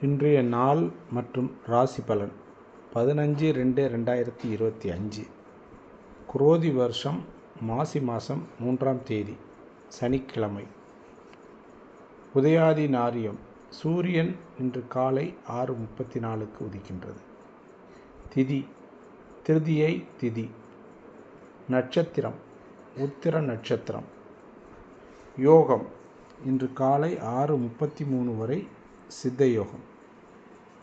இன்றைய நாள் மற்றும் ராசி பலன். பதினஞ்சு ரெண்டு ரெண்டாயிரத்தி இருபத்தி அஞ்சு. குரோதி வருஷம் மாசி மாதம் மூன்றாம் தேதி சனிக்கிழமை. உதயாதி நாரியம் சூரியன் இன்று காலை ஆறு முப்பத்தி நாலுக்கு உதிக்கின்றது. திதி திருதியை திதி. நட்சத்திரம் உத்திர நட்சத்திரம். யோகம் இன்று காலை ஆறு முப்பத்தி மூணு வரை சித்த யோகம்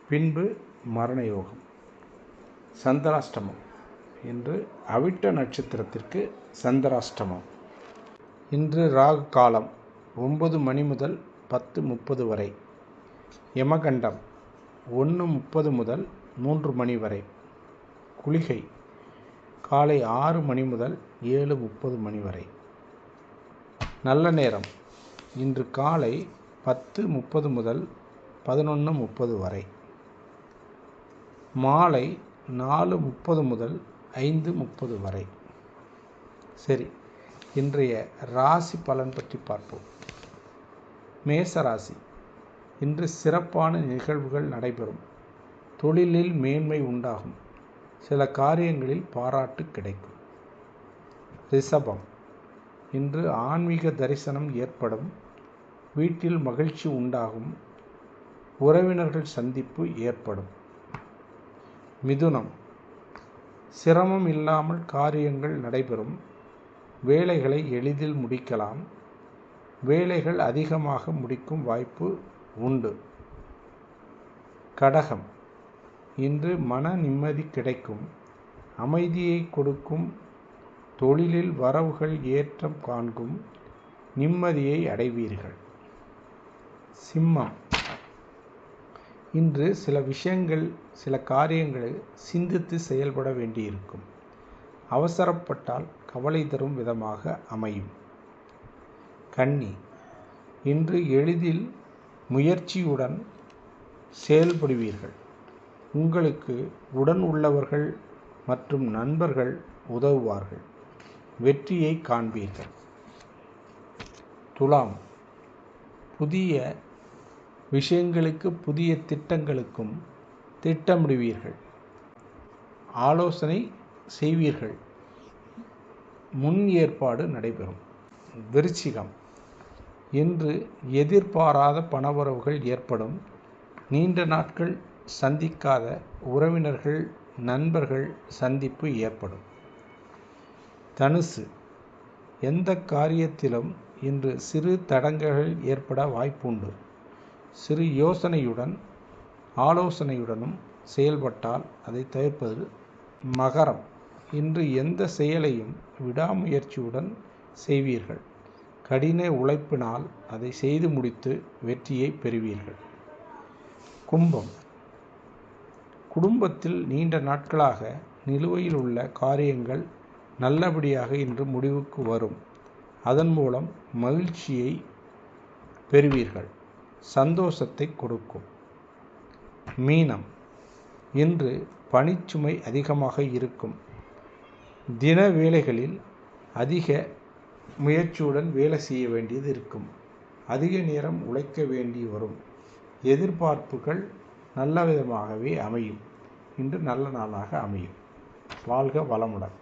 பின்பு மரண யோகம் சந்திராஷ்டமம் இன்று அவிட்ட நட்சத்திரத்திற்கு சந்திராஷ்டமம். இன்று ராகு காலம் ஒன்பது மணி முதல் பத்து முப்பது வரை. யமகண்டம் ஒன்று முப்பது முதல் மூன்று மணி வரை. குளிகை காலை ஆறு மணி முதல் ஏழு முப்பது மணி வரை. நல்ல நேரம் இன்று காலை பத்து முப்பது முதல் பதினொன்று முப்பது வரை. மாலை நாலு முப்பது முதல் ஐந்து முப்பது வரை. சரி இன்றைய ராசி பலன் பற்றி பார்ப்போம். மேச ராசி இன்று சிறப்பான நிகழ்வுகள் நடைபெறும். தொழிலில் மேன்மை உண்டாகும். சில காரியங்களில் பாராட்டு கிடைக்கும். ரிஷபம் இன்று ஆன்மீக தரிசனம் ஏற்படும். வீட்டில் மகிழ்ச்சி உண்டாகும். உறவினர்கள் சந்திப்பு ஏற்படும். மிதுனம். சிரமம் இல்லாமல் காரியங்கள் நடைபெறும். வேலைகளை எளிதில் முடிக்கலாம். வேலைகள் அதிகமாக முடிக்கும் வாய்ப்பு உண்டு. கடகம். இன்று மன நிம்மதி கிடைக்கும். அமைதியை கொடுக்கும். தொழிலில் வரவுகள் ஏற்றம் காண்கும். நிம்மதியை அடைவீர்கள். சிம்மம். இன்று சில விஷயங்கள் சில காரியங்களை சிந்தித்து செயல்பட வேண்டியிருக்கும். அவசரப்பட்டால் கவலை தரும் விதமாக அமையும். கன்னி இன்று எளிதில் முயற்சியுடன் செயல்படுவீர்கள். உங்களுக்கு உடன் உள்ளவர்கள் மற்றும் நண்பர்கள் உதவுவார்கள். வெற்றியை காண்பீர்கள். துலாம் புதிய விஷயங்களுக்கு புதிய திட்டங்களுக்கும் திட்டமிடுவீர்கள். ஆலோசனை செய்வீர்கள். முன் ஏற்பாடு நடைபெறும். விருச்சிகம். இன்று எதிர்பாராத பணவரவுகள் ஏற்படும். நீண்ட நாட்கள் சந்திக்காத உறவினர்கள் நண்பர்கள் சந்திப்பு ஏற்படும். தனுசு. எந்த காரியத்திலும் இன்று சிறு தடங்கல்கள் ஏற்பட வாய்ப்புண்டு. சிறு யோசனையுடன் ஆலோசனையுடனும் செயல்பட்டால் அதை தவிர்ப்பது மகரம். இன்று எந்த செயலையும் விடாமுயற்சியுடன் செய்வீர்கள். கடின உழைப்பினால் அதை செய்து முடித்து வெற்றியை பெறுவீர்கள். கும்பம். குடும்பத்தில் நீண்ட நாட்களாக நிலுவையில் உள்ள காரியங்கள் நல்லபடியாக இன்று முடிவுக்கு வரும். அதன் மூலம் மகிழ்ச்சியை பெறுவீர்கள். சந்தோஷத்தை கொடுக்கும். மீனம். இன்று பணிச்சுமை அதிகமாக இருக்கும். தின வேலைகளில் அதிக முயற்சியுடன் வேலை செய்ய வேண்டியது இருக்கும். அதிக நேரம் உழைக்க வேண்டி வரும். எதிர்பார்ப்புகள் நல்ல விதமாகவே அமையும். இன்று நல்ல நாளாக அமையும். வாழ்க வளமுடன்.